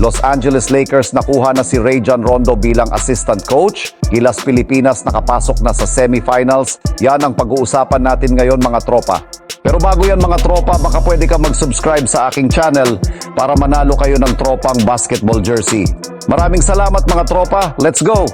Los Angeles Lakers nakuha na si Rajon Rondo bilang assistant coach. Gilas Pilipinas nakapasok na sa semifinals. Yan ang pag-uusapan natin ngayon mga tropa. Pero bago yan mga tropa, baka pwede ka mag-subscribe sa aking channel para manalo kayo ng tropang basketball jersey. Maraming salamat mga tropa. Let's go!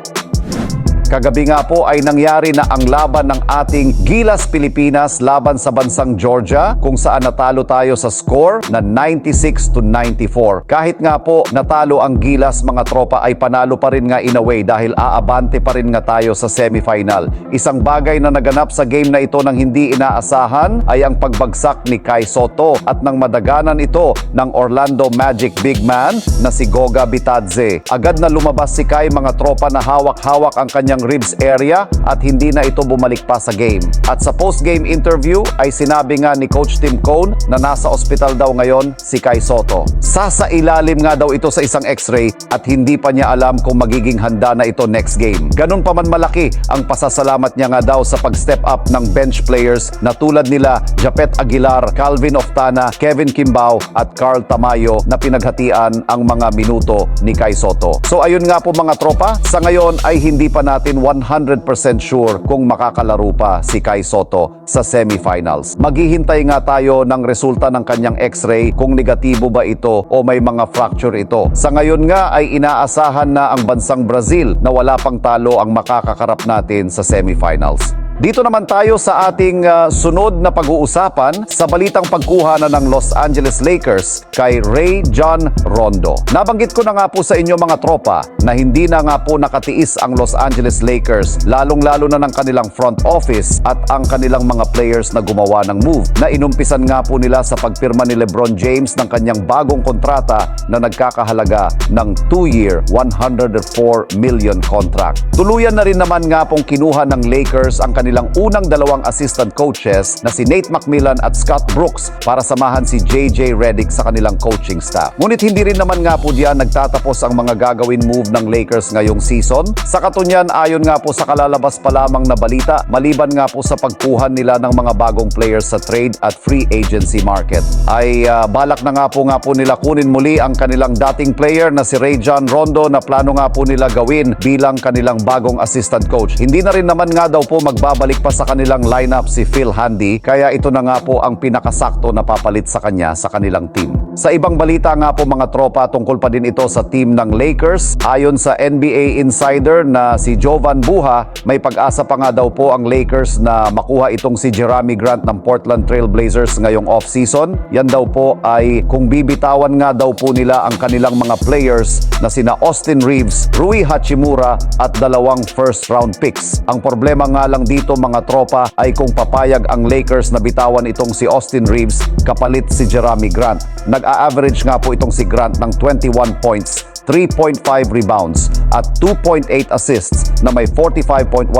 Kagabi nga po ay nangyari na ang laban ng ating Gilas Pilipinas laban sa bansang Georgia kung saan natalo tayo sa score na 96 to 94. Kahit nga po natalo ang Gilas mga tropa ay panalo pa rin nga in a way dahil aabante pa rin nga tayo sa semifinal. Isang bagay na naganap sa game na ito ng hindi inaasahan ay ang pagbagsak ni Kai Soto at nang madaganan ito ng Orlando Magic big man na si Goga Bitadze. Agad na lumabas si Kai mga tropa na hawak-hawak ang kanyang ribs area at hindi na ito bumalik pa sa game. At sa post-game interview ay sinabi nga ni Coach Tim Cone na nasa ospital daw ngayon si Kai Soto. Sasa ilalim nga daw ito sa isang x-ray at hindi pa niya alam kung magiging handa na ito next game. Ganun pa man malaki ang pasasalamat niya nga daw sa pag-step up ng bench players na tulad nila Japet Aguilar, Calvin Oftana, Kevin Kimbao at Carl Tamayo na pinaghatian ang mga minuto ni Kai Soto. So ayun nga po mga tropa, sa ngayon ay hindi pa natin 100% sure kung makakalaro pa si Kai Soto sa semifinals. Maghihintay nga tayo ng resulta ng kanyang x-ray kung negatibo ba ito o may mga fracture ito. Sa ngayon nga ay inaasahan na ang bansang Brazil na wala pang talo ang makakakarap natin sa semifinals. Dito naman tayo sa ating uh, sunod na pag-uusapan sa balitang pagkuha na ng Los Angeles Lakers kay Ray John Rondo. Nabanggit ko na nga po sa inyo mga tropa na hindi na nga po nakatiis ang Los Angeles Lakers lalong-lalo na ng kanilang front office at ang kanilang mga players na gumawa ng move na inumpisan nga po nila sa pagpirma ni LeBron James ng kanyang bagong kontrata na nagkakahalaga ng 2-year, 104 million contract. Tuluyan na rin naman nga pong kinuha ng Lakers ang kanilang unang dalawang assistant coaches na si Nate McMillan at Scott Brooks para samahan si JJ Redick sa kanilang coaching staff. Ngunit hindi rin naman nga po diyan nagtatapos ang mga gagawin move ng Lakers ngayong season. Sa katunyan, ayon nga po sa kalalabas pa lamang na balita, maliban nga po sa pagkuhan nila ng mga bagong players sa trade at free agency market, ay ah, balak na nga po nga po nila kunin muli ang kanilang dating player na si Ray John Rondo na plano nga po nila gawin bilang kanilang bagong assistant coach. Hindi na rin naman nga daw po magbabalik pa sa kanilang lineup si Phil Handy, kaya ito na nga po ang pinakasakto na papalit sa kanya sa kanilang team. Sa ibang balita nga po mga tropa, tungkol pa din ito sa team ng Lakers. Ayon sa NBA insider na si Jovan Buha, may pag-asa pa nga daw po ang Lakers na makuha itong si Jeremy Grant ng Portland Trail Blazers ngayong off-season. Yan daw po ay kung bibitawan nga daw po nila ang kanilang mga players na sina Austin Reeves, Rui Hachimura at dalawang first round picks. Ang problema nga lang dito mga tropa ay kung papayag ang Lakers na bitawan itong si Austin Reeves kapalit si Jeremy Grant. Nag-a-average nga po itong si Grant ng 21 points 3.5 rebounds at 2.8 assists na may 45.1%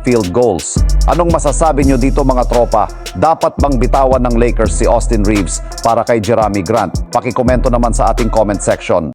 field goals. Anong masasabi nyo dito mga tropa? Dapat bang bitawan ng Lakers si Austin Reeves para kay Jeremy Grant? Pakikomento naman sa ating comment section.